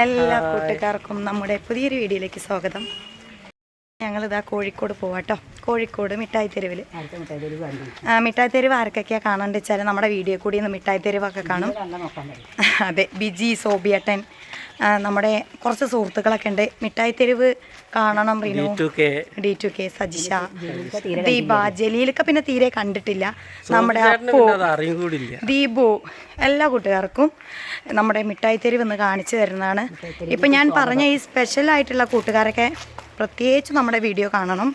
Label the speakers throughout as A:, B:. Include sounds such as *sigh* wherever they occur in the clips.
A: എല്ലാ കൂട്ടുകാർക്കും നമ്മുടെ പുതിയൊരു വീഡിയോയിലേക്ക് സ്വാഗതം. ഞങ്ങളിതാ കോഴിക്കോട് പോവാട്ടോ കോഴിക്കോട് മിഠായി തെരുവിൽ
B: ആ മിഠായി തെരുവ്
A: ആർക്കൊക്കെയാണ് കാണാണ്ട് വെച്ചാൽ നമ്മുടെ വീഡിയോ കൂടി ഇന്ന് മിഠായി തെരുവൊക്കെ കാണും. അതെ ബിജി സോബിയട്ടൻ നമ്മുടെ കുറച്ച് സുഹൃത്തുക്കളൊക്കെ ഉണ്ട്. മിഠായി തെരുവ് കാണണം Rinu. D two K Sajisha. Deepa ജലീലൊക്കെ പിന്നെ തീരെ കണ്ടിട്ടില്ല. നമ്മുടെ അപ്പു ദീപു എല്ലാ കൂട്ടുകാർക്കും നമ്മുടെ മിഠായി തെരുവ് ഇന്ന് കാണിച്ചു തരുന്നതാണ്. ഇപ്പം ഞാൻ പറഞ്ഞ ഈ സ്പെഷ്യൽ ആയിട്ടുള്ള കൂട്ടുകാരൊക്കെ പ്രത്യേകിച്ച് നമ്മുടെ വീഡിയോ കാണണം.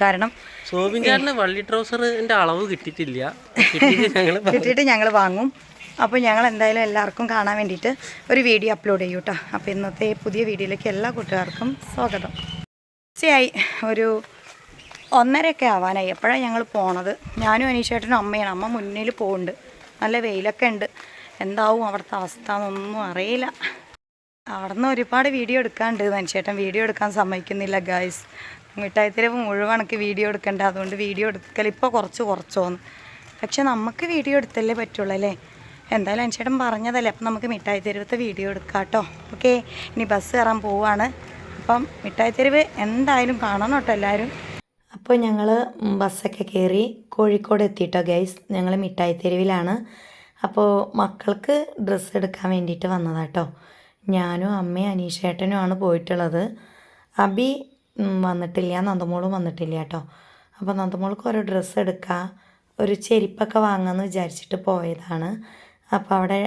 A: കാരണം
C: സോബിൻ വള്ളി ട്രൗസറിന്റെ അളവ് കിട്ടിയിട്ടില്ല. കിട്ടിയിട്ട്
A: ഞങ്ങൾ *laughs* വാങ്ങും. അപ്പോൾ ഞങ്ങൾ എന്തായാലും എല്ലാവർക്കും കാണാൻ വേണ്ടിയിട്ട് ഒരു വീഡിയോ അപ്ലോഡ് ചെയ്യും കേട്ടോ അപ്പോൾ ഇന്നത്തെ പുതിയ വീഡിയോയിലേക്ക് എല്ലാ കൂട്ടുകാർക്കും സ്വാഗതം. തീർച്ചയായി ഒരു ഒന്നരയൊക്കെ ആവാനായി. എപ്പോഴാണ് ഞങ്ങൾ പോണത്? ഞാനും അനീഷേട്ടനും അമ്മയാണ്. അമ്മ മുന്നിൽ പോകുന്നുണ്ട് നല്ല വെയിലൊക്കെ ഉണ്ട്. എന്താവും അവിടുത്തെ അവസ്ഥ എന്നൊന്നും അറിയില്ല. അവിടെ നിന്ന് ഒരുപാട് വീഡിയോ എടുക്കാണ്ട് മനുഷ്യേട്ടൻ വീഡിയോ എടുക്കാൻ സമ്മതിക്കുന്നില്ല ഗായ്സ് മിഠായിത്തെരുവ് മുഴുവൻ എനിക്ക് വീഡിയോ എടുക്കണ്ട. അതുകൊണ്ട് വീഡിയോ എടുക്കൽ ഇപ്പോൾ കുറച്ച് കുറച്ചോന്ന്. പക്ഷെ നമുക്ക് വീഡിയോ എടുത്തല്ലേ പറ്റുള്ളൂ അല്ലേ? എന്തായാലും അനുശേട്ടൻ പറഞ്ഞതല്ലേ അപ്പം നമുക്ക് മിഠായി തെരുവത്തെ വീഡിയോ എടുക്കാം കേട്ടോ ഓക്കെ ഇനി ബസ് കയറാൻ പോവാണ്. അപ്പം മിഠായി തെരുവ് എന്തായാലും കാണണം കേട്ടോ എല്ലാവരും. അപ്പോൾ ഞങ്ങൾ ബസ്സൊക്കെ കയറി കോഴിക്കോട് എത്തിയിട്ടോ ഗൈസ് ഞങ്ങൾ മിഠായി തെരുവിലാണ്. അപ്പോൾ മക്കൾക്ക് ഡ്രസ്സ് എടുക്കാൻ വേണ്ടിയിട്ട് വന്നതാട്ടോ ഞാനും അമ്മയും അനീഷേട്ടനും ആണ് പോയിട്ടുള്ളത്. അബി വന്നിട്ടില്ല നന്ദമോളും വന്നിട്ടില്ല കേട്ടോ അപ്പോൾ നന്ദമോൾക്ക് ഓരോ ഡ്രസ്സ് എടുക്കുക ഒരു ചെരുപ്പൊക്കെ വാങ്ങാമെന്ന് വിചാരിച്ചിട്ട് പോയതാണ്. അപ്പോൾ അവിടെ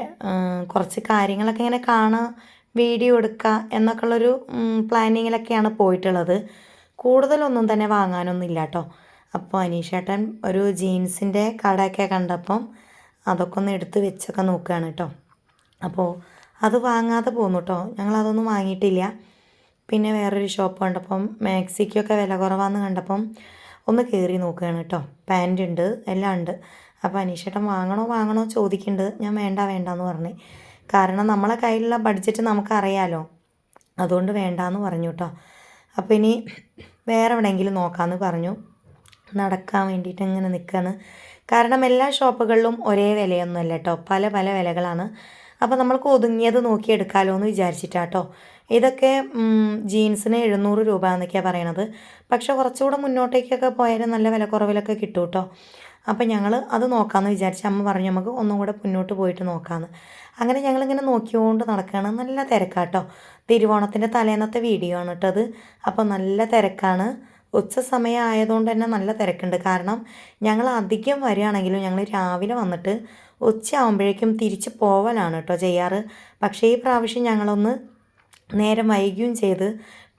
A: കുറച്ച് കാര്യങ്ങളൊക്കെ ഇങ്ങനെ കാണുക വീഡിയോ എടുക്കുക എന്നൊക്കെ ഉള്ളൊരു പ്ലാനിങ്ങിലൊക്കെയാണ് പോയിട്ടുള്ളത്. കൂടുതലൊന്നും തന്നെ വാങ്ങാനൊന്നും ഇല്ല കേട്ടോ അപ്പോൾ അനീഷേട്ടൻ ഒരു ജീൻസിന്റെ കടയൊക്കെ കണ്ടപ്പം അതൊക്കെ ഒന്ന് എടുത്ത് വെച്ചൊക്കെ നോക്കുകയാണ് കേട്ടോ അപ്പോൾ അത് വാങ്ങാതെ പോന്നു കേട്ടോ ഞങ്ങളതൊന്നും വാങ്ങിയിട്ടില്ല. പിന്നെ വേറൊരു ഷോപ്പ് കണ്ടപ്പം മാക്സിക്കൊക്കെ വില കുറവാന്ന് കണ്ടപ്പം ഒന്ന് കയറി നോക്കുകയാണ് കേട്ടോ പാന്റ് ഉണ്ട് എല്ലാം ഉണ്ട്. അപ്പോൾ അനീഷേട്ടൻ വാങ്ങണോ വാങ്ങണോ? ചോദിക്കുന്നുണ്ട് ഞാൻ വേണ്ട വേണ്ട എന്ന് പറഞ്ഞു. കാരണം നമ്മളെ കയ്യിലുള്ള ബഡ്ജറ്റ് നമുക്കറിയാലോ. അതുകൊണ്ട് വേണ്ട എന്ന് പറഞ്ഞു കേട്ടോ അപ്പോൾ ഇനി വേറെ എവിടെയെങ്കിലും നോക്കാമെന്ന് പറഞ്ഞു. നടക്കാൻ വേണ്ടിയിട്ട് ഇങ്ങനെ നിൽക്കുകയാണ് കാരണം എല്ലാ ഷോപ്പുകളിലും ഒരേ വിലയൊന്നുമല്ല കേട്ടോ പല പല വിലകളാണ്. അപ്പോൾ നമ്മൾക്ക് ഒതുങ്ങിയത് നോക്കി എടുക്കാമല്ലോ എന്ന് വിചാരിച്ചിട്ടാട്ടോ ഇതൊക്കെ ജീൻസിന് എഴുന്നൂറ് രൂപ എന്നൊക്കെയാണ് പറയണത്. പക്ഷെ കുറച്ചുകൂടെ മുന്നോട്ടേക്കൊക്കെ പോയാൽ നല്ല വിലക്കുറവിലൊക്കെ കിട്ടും കേട്ടോ അപ്പോൾ ഞങ്ങൾ അത് നോക്കാമെന്ന് വിചാരിച്ച് അമ്മ പറഞ്ഞു നമുക്ക് ഒന്നും കൂടെ മുന്നോട്ട് പോയിട്ട് നോക്കാമെന്ന് അങ്ങനെ ഞങ്ങളിങ്ങനെ നോക്കിക്കൊണ്ട് നടക്കുകയാണ് നല്ല തിരക്കാട്ടോ. തിരുവോണത്തിന്റെ തലേന്നത്തെ വീഡിയോ ആണ് കേട്ടത് അപ്പോൾ നല്ല തിരക്കാണ്. ഉച്ച സമയം ആയതുകൊണ്ട് തന്നെ നല്ല തിരക്കുണ്ട്. കാരണം ഞങ്ങൾ അധികം വരികയാണെങ്കിലും ഞങ്ങൾ രാവിലെ വന്നിട്ട് ഉച്ച ആവുമ്പോഴേക്കും തിരിച്ച് പോവലാണ് കേട്ടോ ചെയ്യാറ്. പക്ഷേ ഈ പ്രാവശ്യം ഞങ്ങളൊന്ന് നേരം വൈകിയും ചെയ്ത്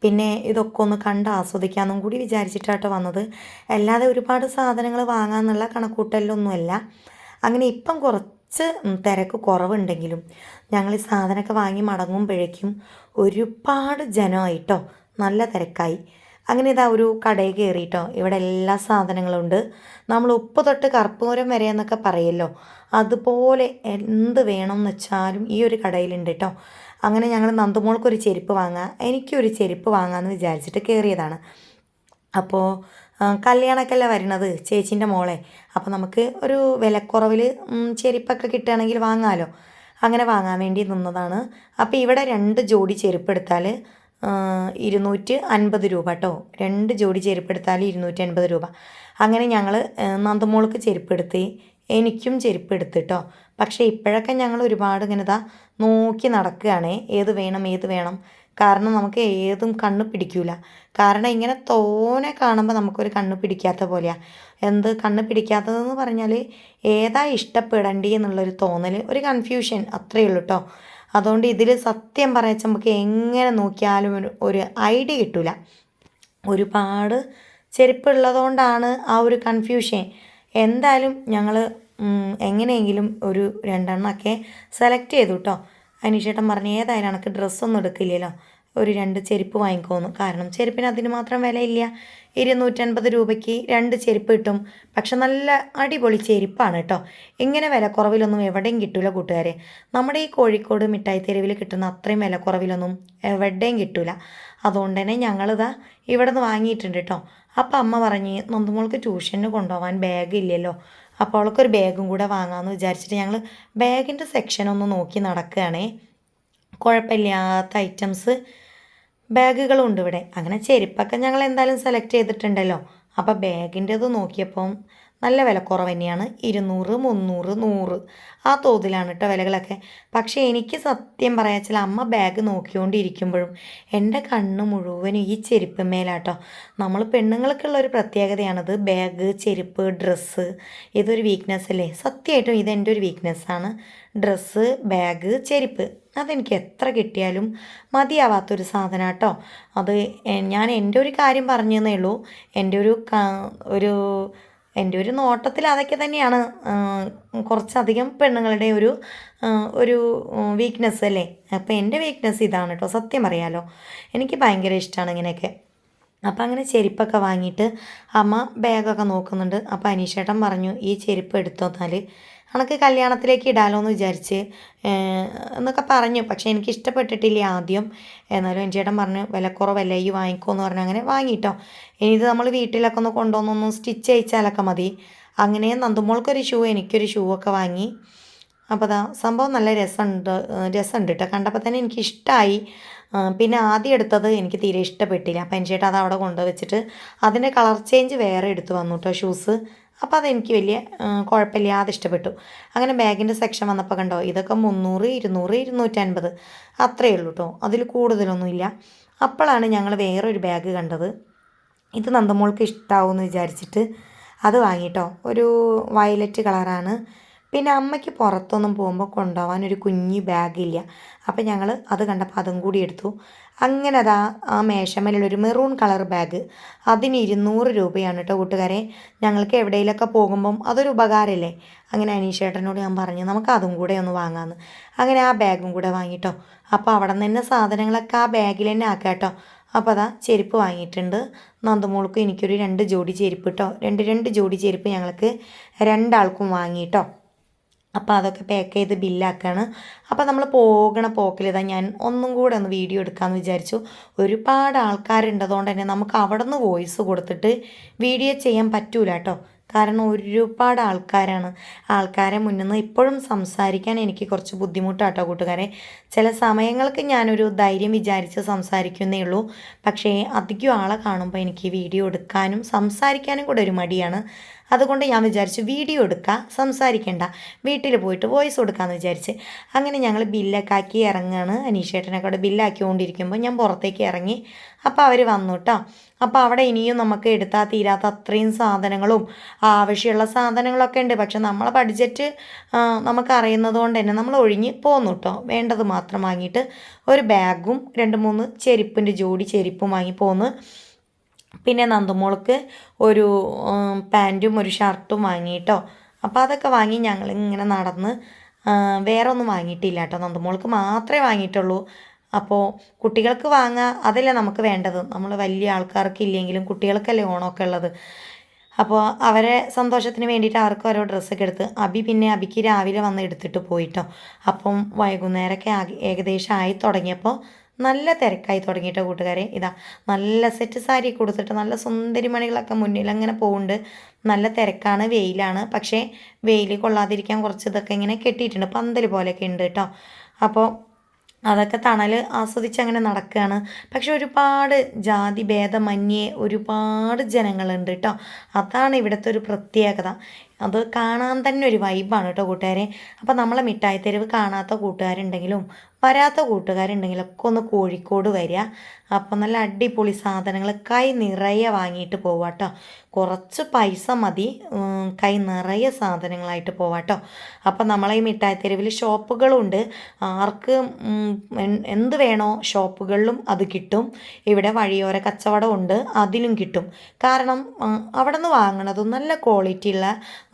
A: പിന്നെ ഇതൊക്കെ ഒന്ന് കണ്ട് ആസ്വദിക്കാമെന്നും കൂടി വിചാരിച്ചിട്ടാട്ടോ വന്നത്. അല്ലാതെ ഒരുപാട് സാധനങ്ങൾ വാങ്ങാമെന്നുള്ള കണക്കൂട്ടലൊന്നുമല്ല. അങ്ങനെ ഇപ്പം കുറച്ച് തിരക്ക് കുറവുണ്ടെങ്കിലും ഞങ്ങൾ ഈ സാധനമൊക്കെ വാങ്ങി മടങ്ങുമ്പോഴേക്കും ഒരുപാട് ജനമായിട്ടോ നല്ല തിരക്കായി. അങ്ങനെ ഇതാ ഒരു കടയിൽ കയറിയിട്ടോ ഇവിടെ എല്ലാ സാധനങ്ങളും ഉണ്ട് നമ്മൾ ഉപ്പ് തൊട്ട് കർപ്പൂരം വരെ എന്നൊക്കെ പറയല്ലോ. അതുപോലെ എന്ത് വേണമെന്ന് വെച്ചാലും ഈ ഒരു കടയിലുണ്ട് കേട്ടോ. അങ്ങനെ ഞങ്ങൾ നന്ദുമോൾക്കൊരു ചെരുപ്പ് വാങ്ങാം എനിക്കൊരു ചെരുപ്പ് വാങ്ങാമെന്ന് വിചാരിച്ചിട്ട് കയറിയതാണ് അപ്പോൾ കല്യാണക്കല്ല വരണത് ചേച്ചീന്റെ മോളെ? അപ്പോൾ നമുക്ക് ഒരു വിലക്കുറവിൽ ചെരുപ്പൊക്കെ കിട്ടുകയാണെങ്കിൽ വാങ്ങാമല്ലോ അങ്ങനെ വാങ്ങാൻ വേണ്ടി നിന്നതാണ്. അപ്പോൾ ഇവിടെ രണ്ട് ജോഡി ചെരുപ്പ് എടുത്താൽ ഇരുന്നൂറ്റി അൻപത് രൂപ കേട്ടോ രണ്ട് ജോഡി ചെരുപ്പ് എടുത്താൽ ഇരുന്നൂറ്റി അൻപത് രൂപ. അങ്ങനെ ഞങ്ങൾ നന്ദമോൾക്ക് ചെരുപ്പ് എടുത്ത് എനിക്കും ചെരുപ്പ് എടുത്തിട്ടോ പക്ഷേ ഇപ്പോഴൊക്കെ ഞങ്ങൾ ഒരുപാട് ഇങ്ങനെ ഇതാ നോക്കി നടക്കുകയാണ്. ഏത് വേണം ഏത് വേണം. കാരണം നമുക്ക് ഏതും കണ്ണ് പിടിക്കൂല. കാരണം ഇങ്ങനെ തോനെ കാണുമ്പോൾ നമുക്കൊരു കണ്ണ് പിടിക്കാത്ത പോലെയാണ് എന്ത് കണ്ണ് പിടിക്കാത്തതെന്ന് പറഞ്ഞാൽ ഏതാ ഇഷ്ടപ്പെടേണ്ടി എന്നുള്ളൊരു തോന്നൽ ഒരു കൺഫ്യൂഷൻ അത്രയേ ഉള്ളൂ കേട്ടോ അതുകൊണ്ട് ഇതിൽ സത്യം പറയാച്ച നമുക്ക് എങ്ങനെ നോക്കിയാലും ഒരു ഒരു ഐഡിയ കിട്ടില്ല ഒരുപാട് ചെരുപ്പുള്ളതുകൊണ്ടാണ് ആ ഒരു കൺഫ്യൂഷൻ എന്തായാലും ഞങ്ങൾ എങ്ങനെയെങ്കിലും ഒരു രണ്ടെണ്ണമൊക്കെ സെലക്ട് ചെയ്തു കേട്ടോ അനീഷേട്ടൻ പറഞ്ഞു ഏതായാലും എനിക്ക് ഡ്രസ്സൊന്നും എടുക്കില്ലല്ലോ. ഒരു രണ്ട് ചെരുപ്പ് വാങ്ങിക്കോന്നു. കാരണം ചെരുപ്പിന് അതിന് മാത്രം വിലയില്ല. ഇരുന്നൂറ്റൻപത് രൂപയ്ക്ക് രണ്ട് ചെരുപ്പ് കിട്ടും. പക്ഷെ നല്ല അടിപൊളി ചെരുപ്പാണ് കേട്ടോ ഇങ്ങനെ വിലക്കുറവിലൊന്നും എവിടെയും കിട്ടൂല കൂട്ടുകാരെ. നമ്മുടെ ഈ കോഴിക്കോട് മിഠായി തെരുവിൽ കിട്ടുന്ന അത്രയും വിലക്കുറവിലൊന്നും എവിടെയും കിട്ടൂല. അതുകൊണ്ട് തന്നെ ഞങ്ങളിതാ ഇവിടെ നിന്ന് വാങ്ങിയിട്ടുണ്ട് കേട്ടോ അപ്പം അമ്മ പറഞ്ഞ് നന്ദുമോൾക്ക് ട്യൂഷന് കൊണ്ടുപോകാൻ ബാഗ് ഇല്ലല്ലോ. അപ്പോൾ അവൾക്കൊരു ബാഗും കൂടെ വാങ്ങാമെന്ന് വിചാരിച്ചിട്ട് ഞങ്ങൾ ബാഗിന്റെ സെക്ഷൻ ഒന്ന് നോക്കി നടക്കുകയാണേ. കുഴപ്പമില്ലാത്ത ഐറ്റംസ് ബാഗുകളുണ്ട് ഇവിടെ. അങ്ങനെ ചെരുപ്പൊക്കെ ഞങ്ങൾ എന്തായാലും സെലക്ട് ചെയ്തിട്ടുണ്ടല്ലോ. അപ്പോൾ ബാഗിന്റെത് നോക്കിയപ്പം നല്ല വിലക്കുറവ് തന്നെയാണ്. ഇരുന്നൂറ് മുന്നൂറ് നൂറ്. ആ തോതിലാണ് കേട്ടോ വിലകളൊക്കെ. പക്ഷേ എനിക്ക് സത്യം പറയാച്ചാൽ അമ്മ ബാഗ് നോക്കിക്കൊണ്ടിരിക്കുമ്പോഴും എന്റെ കണ്ണ് മുഴുവനും ഈ ചെരുപ്പ് മേലാട്ടോ. നമ്മൾ പെണ്ണുങ്ങൾക്കുള്ള ഒരു പ്രത്യേകതയാണത്. ബാഗ് ചെരുപ്പ് ഡ്രസ്സ് ഇതൊരു വീക്ക്നെസ് അല്ലേ? സത്യമായിട്ടും ഇതെന്റെ ഒരു വീക്ക്നെസ്സാണ് ഡ്രസ്സ് ബാഗ് ചെരുപ്പ് അതെനിക്ക് എത്ര കിട്ടിയാലും മതിയാവാത്തൊരു സാധനം കേട്ടോ അത് ഞാൻ എന്റെ ഒരു കാര്യം പറഞ്ഞതേ ഉള്ളൂ. എന്റെ ഒരു ഒരു എന്റെ ഒരു നോട്ടത്തിൽ അതൊക്കെ തന്നെയാണ്. കുറച്ചധികം പെണ്ണുങ്ങളുടെ ഒരു ഒരു വീക്ക്നെസ് അല്ലേ? അപ്പോൾ എന്റെ വീക്ക്നെസ് ഇതാണ് കേട്ടോ സത്യം അറിയാലോ. എനിക്ക് ഭയങ്കര ഇഷ്ടമാണ് ഇങ്ങനെയൊക്കെ. അപ്പം അങ്ങനെ ചെരുപ്പൊക്കെ വാങ്ങിയിട്ട് അമ്മ ബാഗൊക്കെ നോക്കുന്നുണ്ട്. അപ്പോൾ അനീഷേട്ടൻ പറഞ്ഞു ഈ ചെരുപ്പ് എടുത്തു അനക്ക് കല്യാണത്തിലേക്ക് ഇടാലോ എന്ന് വിചാരിച്ച് എന്നൊക്കെ പറഞ്ഞു. പക്ഷേ എനിക്ക് ഇഷ്ടപ്പെട്ടിട്ടില്ല ആദ്യം. എന്നാലും എന്റെ ചേട്ടൻ പറഞ്ഞു വിലക്കുറവല്ല ഈ വാങ്ങിക്കോ എന്ന് പറഞ്ഞു. അങ്ങനെ വാങ്ങിട്ടോ. ഇനി ഇത് നമ്മൾ വീട്ടിലൊക്കെ ഒന്ന് കൊണ്ടുവന്നൊന്ന് സ്റ്റിച്ച് അയച്ചാലൊക്കെ മതി. അങ്ങനെ നന്ദുമോൾക്കൊരു ഷൂ എനിക്കൊരു ഷൂ ഒക്കെ വാങ്ങി. അപ്പോൾ അതാ സംഭവം നല്ല രസമുണ്ട് രസമുണ്ട് കേട്ടോ കണ്ടപ്പോൾ തന്നെ എനിക്ക് ഇഷ്ടമായി പിന്നെ ആദ്യം എടുത്തത് എനിക്ക് തീരെ ഇഷ്ടപ്പെട്ടില്ല. അപ്പം എന്റെ ചേട്ടാ അത് അവിടെ കൊണ്ടുവച്ചിട്ട് അതിന്റെ കളർ ചേഞ്ച് വേറെ എടുത്ത് വന്നു കേട്ടോ ഷൂസ്. അപ്പോൾ അതെനിക്ക് വലിയ കുഴപ്പമില്ലാതെ ഇഷ്ടപ്പെട്ടു. അങ്ങനെ ബാഗിന്റെ സെക്ഷൻ വന്നപ്പോൾ കണ്ടോ ഇതൊക്കെ മുന്നൂറ് ഇരുന്നൂറ് ഇരുന്നൂറ്റൻപത് അത്രയേ ഉള്ളൂ കേട്ടോ അതിൽ കൂടുതലൊന്നുമില്ല അപ്പോഴാണ് ഞങ്ങൾ വേറൊരു ബാഗ് കണ്ടത്. ഇത് നന്ദമോൾക്ക് ഇഷ്ടാവുമെന്ന് വിചാരിച്ചിട്ട് അത് വാങ്ങിട്ടോ ഒരു വയലറ്റ് കളറാണ്. പിന്നെ അമ്മയ്ക്ക് പുറത്തൊന്നും പോകുമ്പോൾ കൊണ്ടുപോകാൻ ഒരു കുഞ്ഞി ബാഗില്ല. അപ്പം ഞങ്ങൾ അത് കണ്ടപ്പോൾ അതും കൂടി എടുത്തു. അങ്ങനെ അതാ ആ മേശമേലുള്ളൊരു മെറൂൺ കളർ ബാഗ്. അതിന് ഇരുന്നൂറ് രൂപയാണ് കേട്ടോ കൂട്ടുകാരെ. ഞങ്ങൾക്ക് എവിടെയെങ്കിലൊക്കെ പോകുമ്പം അതൊരു ഉപകാരമല്ലേ? അങ്ങനെ അനീഷേട്ടനോട് ഞാൻ പറഞ്ഞു നമുക്ക് അതും കൂടെ ഒന്ന് വാങ്ങാമെന്ന് അങ്ങനെ ആ ബാഗും കൂടെ വാങ്ങിട്ടോ. അപ്പോൾ അവിടെ നിന്ന് തന്നെ സാധനങ്ങളൊക്കെ ആ ബാഗിൽ തന്നെ ആക്കാം കേട്ടോ. അപ്പോൾ അതാ ചെരുപ്പ് വാങ്ങിയിട്ടുണ്ട്. നന്ദമോൾക്കും എനിക്കൊരു രണ്ട് ജോഡി ചെരുപ്പ് കേട്ടോ. രണ്ട് രണ്ട് ജോഡി ചെരുപ്പ് ഞങ്ങൾക്ക് രണ്ടാൾക്കും വാങ്ങിയിട്ടോ. അപ്പോൾ അതൊക്കെ പാക്ക് ചെയ്ത് ബില്ലാക്കാണ് അപ്പോൾ നമ്മൾ പോകണ പോക്കിലിതാ ഞാൻ ഒന്നും കൂടെ ഒന്ന് വീഡിയോ എടുക്കാമെന്ന് വിചാരിച്ചു. ഒരുപാട് ആൾക്കാരുണ്ടതുകൊണ്ട് തന്നെ നമുക്ക് അവിടെ നിന്ന് വോയിസ് കൊടുത്തിട്ട് വീഡിയോ ചെയ്യാൻ പറ്റൂല കേട്ടോ. കാരണം ഒരുപാട് ആൾക്കാരാണ്. ആൾക്കാരെ മുന്നിൽ നിന്ന് ഇപ്പോഴും സംസാരിക്കാൻ എനിക്ക് കുറച്ച് ബുദ്ധിമുട്ടാട്ടോ കൂട്ടുകാരെ. ചില സമയങ്ങൾക്ക് ഞാനൊരു ധൈര്യം വിചാരിച്ച് സംസാരിക്കുന്നേ ഉള്ളൂ. പക്ഷേ അധികം ആളെ കാണുമ്പോൾ എനിക്ക് വീഡിയോ എടുക്കാനും സംസാരിക്കാനും കൂടെ ഒരു മടിയാണ്. അതുകൊണ്ട് ഞാൻ വിചാരിച്ചു വീഡിയോ എടുക്കുക സംസാരിക്കേണ്ട. വീട്ടിൽ പോയിട്ട് വോയിസ് കൊടുക്കാമെന്ന് വിചാരിച്ച് അങ്ങനെ ഞങ്ങൾ ബില്ലൊക്കെ ആക്കി ഇറങ്ങുകയാണ് അനീഷേട്ടനെ കൂടെ ബില്ലാക്കിക്കൊണ്ടിരിക്കുമ്പോൾ ഞാൻ പുറത്തേക്ക് ഇറങ്ങി. അപ്പോൾ അവർ വന്നു കേട്ടോ അപ്പോൾ അവിടെ ഇനിയും നമുക്ക് എടുത്താൽ തീരാത്ത അത്രയും സാധനങ്ങളും ആവശ്യമുള്ള സാധനങ്ങളൊക്കെ ഉണ്ട്. പക്ഷെ നമ്മളെ ബഡ്ജറ്റ് നമുക്കറിയുന്നത് കൊണ്ട് തന്നെ നമ്മൾ ഒഴിഞ്ഞ് പോന്നു കേട്ടോ വേണ്ടത് മാത്രം വാങ്ങിയിട്ട് ഒരു ബാഗും രണ്ട് മൂന്ന് ചെരുപ്പിന്റെ ജോഡി ചെരുപ്പും വാങ്ങി പോന്ന്. പിന്നെ നന്ദുമോൾക്ക് ഒരു പാന്റും ഒരു ഷർട്ടും വാങ്ങിയിട്ടോ അപ്പോൾ അതൊക്കെ വാങ്ങി ഞങ്ങൾ ഇങ്ങനെ നടന്ന് വേറെ ഒന്നും വാങ്ങിയിട്ടില്ല കേട്ടോ. നന്ദുമോൾക്ക് മാത്രമേ വാങ്ങിയിട്ടുള്ളൂ. അപ്പോൾ കുട്ടികൾക്ക് വാങ്ങുക അതല്ലേ നമുക്ക് വേണ്ടത്. നമ്മൾ വലിയ ആൾക്കാർക്ക് ഇല്ലെങ്കിലും കുട്ടികൾക്കല്ലേ ഓണമൊക്കെ ഉള്ളത്. അപ്പോൾ അവരെ സന്തോഷത്തിന് വേണ്ടിയിട്ട് അവർക്ക് ഓരോ ഡ്രസ്സൊക്കെ എടുത്ത് അബി പിന്നെ അബിക്ക് രാവിലെ വന്ന് എടുത്തിട്ട് പോയിട്ടോ. അപ്പം വൈകുന്നേരമൊക്കെ ഏകദേശം ആയി തുടങ്ങിയപ്പോൾ നല്ല തിരക്കായി തുടങ്ങിയിട്ട് കൂട്ടുകാരെ. ഇതാ നല്ല സെറ്റ് സാരി കൊടുത്തിട്ട് നല്ല സുന്ദരി മണികളൊക്കെ മുന്നിൽ അങ്ങനെ പോകുന്നുണ്ട് നല്ല തിരക്കാണ് വെയിലാണ്. പക്ഷേ വെയിൽ കൊള്ളാതിരിക്കാൻ കുറച്ച് ഇതൊക്കെ ഇങ്ങനെ കെട്ടിയിട്ടുണ്ട്. പന്തൽ പോലെയൊക്കെ ഉണ്ട് കേട്ടോ. അപ്പോൾ അതൊക്കെ തണൽ ആസ്വദിച്ച് അങ്ങനെ നടക്കുകയാണ്. പക്ഷെ ഒരുപാട് ജാതി ഭേദമന്യേ ഒരുപാട് ജനങ്ങളുണ്ട് കേട്ടോ. അതാണ് ഇവിടുത്തെ ഒരു പ്രത്യേകത. അത് കാണാൻ തന്നെ ഒരു വൈബാണ് കേട്ടോ കൂട്ടുകാരെ. അപ്പോൾ നമ്മളെ മിഠായി തെരുവ് കാണാത്ത കൂട്ടുകാരുണ്ടെങ്കിലും വരാത്ത കൂട്ടുകാരുണ്ടെങ്കിലൊക്കെ ഒന്ന് കോഴിക്കോട് വരിക. അപ്പോൾ നല്ല അടിപൊളി സാധനങ്ങൾ കൈ നിറയെ വാങ്ങിയിട്ട് പോവാട്ടോ കുറച്ച് പൈസ മതി. കൈ നിറയെ സാധനങ്ങളായിട്ട് പോവാട്ടോ അപ്പോൾ നമ്മളെ ഈ മിഠായി തെരുവിൽ ഷോപ്പുകളുണ്ട്. ആർക്ക് എന്ത് വേണോ ഷോപ്പുകളിലും അത് കിട്ടും. ഇവിടെ വഴിയോര കച്ചവടം ഉണ്ട്. അതിലും കിട്ടും. കാരണം അവിടെ നിന്ന് വാങ്ങണതും നല്ല ക്വാളിറ്റി ഉള്ള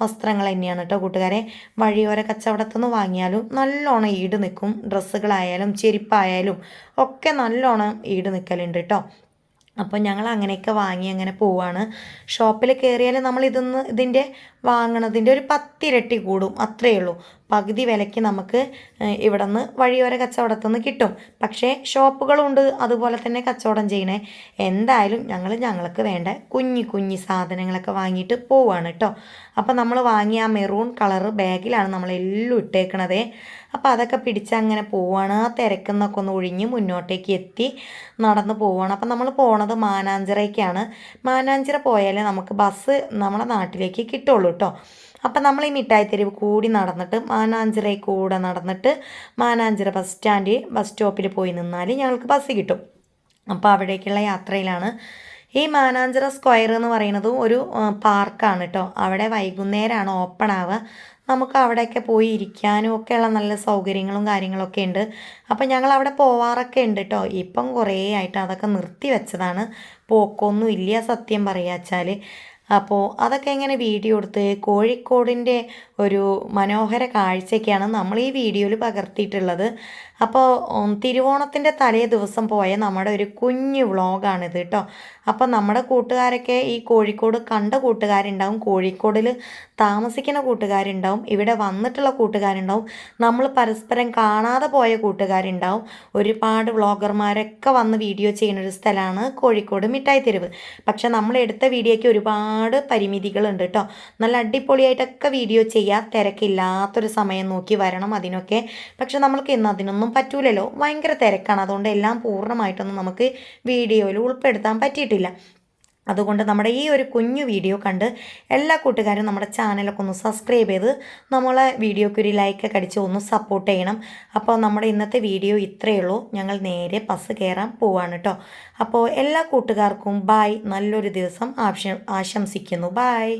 A: വസ്ത്രങ്ങൾ തന്നെയാണ് കേട്ടോ കൂട്ടുകാരെ. വഴിയോര കച്ചവടത്തു നിന്ന് വാങ്ങിയാലും നല്ലോണം ഈട് നിൽക്കും ഡ്രസ്സുകളായാലും ചെരുപ്പായാലും ഒക്കെ നല്ലോണം ഈട് നിൽക്കലുണ്ട് കേട്ടോ അപ്പോൾ ഞങ്ങൾ അങ്ങനെയൊക്കെ വാങ്ങി അങ്ങനെ പോവാണ്. ഷോപ്പിൽ കയറിയാൽ നമ്മൾ ഇതൊന്ന് ഇതിന്റെ വാങ്ങണതിന്റെ ഒരു പത്തിരട്ടി കൂടും അത്രയേ ഉള്ളൂ. പകുതി വിലയ്ക്ക് നമുക്ക് ഇവിടെ നിന്ന് വഴിയോര കച്ചവടത്തിൽ നിന്ന് കിട്ടും. പക്ഷേ ഷോപ്പുകളുണ്ട് അതുപോലെ തന്നെ കച്ചവടം ചെയ്യണേ. എന്തായാലും ഞങ്ങൾ ഞങ്ങൾക്ക് വേണ്ട കുഞ്ഞി കുഞ്ഞി സാധനങ്ങളൊക്കെ വാങ്ങിയിട്ട് പോവാണ് കേട്ടോ അപ്പോൾ നമ്മൾ വാങ്ങിയ ആ മെറൂൺ കളർ ബാഗിലാണ് നമ്മളെല്ലാം ഇട്ടേക്കണതേ. അപ്പോൾ അതൊക്കെ പിടിച്ച് അങ്ങനെ പോവാണ്. ആ തിരക്കുന്നൊക്കെ ഒന്ന് ഒഴിഞ്ഞ് മുന്നോട്ടേക്ക് എത്തി നടന്ന് പോവാണ്. അപ്പം നമ്മൾ പോണത് മാനാഞ്ചിറയ്ക്കാണ്. മാനാഞ്ചിറ പോയാലേ നമുക്ക് ബസ് നമ്മുടെ നാട്ടിലേക്ക് കിട്ടുള്ളൂ കേട്ടോ. അപ്പം നമ്മൾ ഈ മിഠായി തെരുവ് കൂടി നടന്നിട്ട് മാനാഞ്ചിറയിൽ കൂടെ നടന്നിട്ട് മാനാഞ്ചിറ ബസ് സ്റ്റാൻഡ് ബസ് സ്റ്റോപ്പിൽ പോയി നിന്നാൽ ഞങ്ങൾക്ക് ബസ് കിട്ടും. അപ്പോൾ അവിടേക്കുള്ള യാത്രയിലാണ്. ഈ മാനാഞ്ചിറ സ്ക്വയർ എന്ന് പറയുന്നത് ഒരു പാർക്കാണ് കേട്ടോ അവിടെ വൈകുന്നേരമാണ് ഓപ്പൺ ആവുക. നമുക്ക് അവിടെയൊക്കെ പോയി ഇരിക്കാനും ഒക്കെയുള്ള നല്ല സൗകര്യങ്ങളും കാര്യങ്ങളൊക്കെ ഉണ്ട്. അപ്പം ഞങ്ങൾ അവിടെ പോവാറൊക്കെ ഉണ്ട് കേട്ടോ ഇപ്പം കുറേ ആയിട്ട് അതൊക്കെ നിർത്തി വെച്ചതാണ്. പോക്കൊന്നും ഇല്ല സത്യം പറയാച്ചാൽ അപ്പോൾ അതൊക്കെ ഇങ്ങനെ വീഡിയോ എടുത്ത് കോഴിക്കോടിന്റെ ഒരു മനോഹര കാഴ്ചയൊക്കെയാണ് നമ്മൾ ഈ വീഡിയോയിൽ പകർത്തിയിട്ടുള്ളത്. അപ്പോൾ തിരുവോണത്തിന്റെ തലേ ദിവസം പോയ നമ്മുടെ ഒരു കുഞ്ഞു വ്ളോഗാണിത് കേട്ടോ അപ്പോൾ നമ്മുടെ കൂട്ടുകാരൊക്കെ ഈ കോഴിക്കോട് കണ്ട കൂട്ടുകാരുണ്ടാവും. കോഴിക്കോടിൽ താമസിക്കുന്ന കൂട്ടുകാരുണ്ടാവും. ഇവിടെ വന്നിട്ടുള്ള കൂട്ടുകാരുണ്ടാവും. നമ്മൾ പരസ്പരം കാണാതെ പോയ കൂട്ടുകാരുണ്ടാവും. ഒരുപാട് വ്ളോഗർമാരൊക്കെ വന്ന് വീഡിയോ ചെയ്യുന്ന ഒരു സ്ഥലമാണ് കോഴിക്കോട് മിഠായി തെരുവ്. പക്ഷെ നമ്മൾ എടുത്ത വീഡിയോയ്ക്ക് ഒരുപാട് പരിമിതികളുണ്ട് കേട്ടോ നല്ല അടിപൊളിയായിട്ടൊക്കെ വീഡിയോ ചെയ്യുക തിരക്കില്ലാത്തൊരു സമയം നോക്കി വരണം അതിനൊക്കെ. പക്ഷെ നമ്മൾക്ക് ഇന്ന് അതിനൊന്നും പറ്റൂലല്ലോ. ഭയങ്കര തിരക്കാണ്. അതുകൊണ്ട് എല്ലാം പൂർണമായിട്ടൊന്നും നമുക്ക് വീഡിയോയിൽ ഉൾപ്പെടുത്താൻ പറ്റിയിട്ടില്ല. അതുകൊണ്ട് നമ്മുടെ ഈ ഒരു കുഞ്ഞു വീഡിയോ കണ്ട് എല്ലാ കൂട്ടുകാരും നമ്മുടെ ചാനലൊക്കെ ഒന്ന് സബ്സ്ക്രൈബ് ചെയ്ത് നമ്മളെ വീഡിയോക്ക് ഒരു ലൈക്കൊക്കെ അടിച്ച് ഒന്ന് സപ്പോർട്ട് ചെയ്യണം. അപ്പോൾ നമ്മുടെ ഇന്നത്തെ വീഡിയോ ഇത്രയേ ഉള്ളൂ. ഞങ്ങൾ നേരെ ബസ് കയറാൻ പോവാണ് കേട്ടോ അപ്പോൾ എല്ലാ കൂട്ടുകാർക്കും ബായ് നല്ലൊരു ദിവസം ആശംസിക്കുന്നു. ബായ്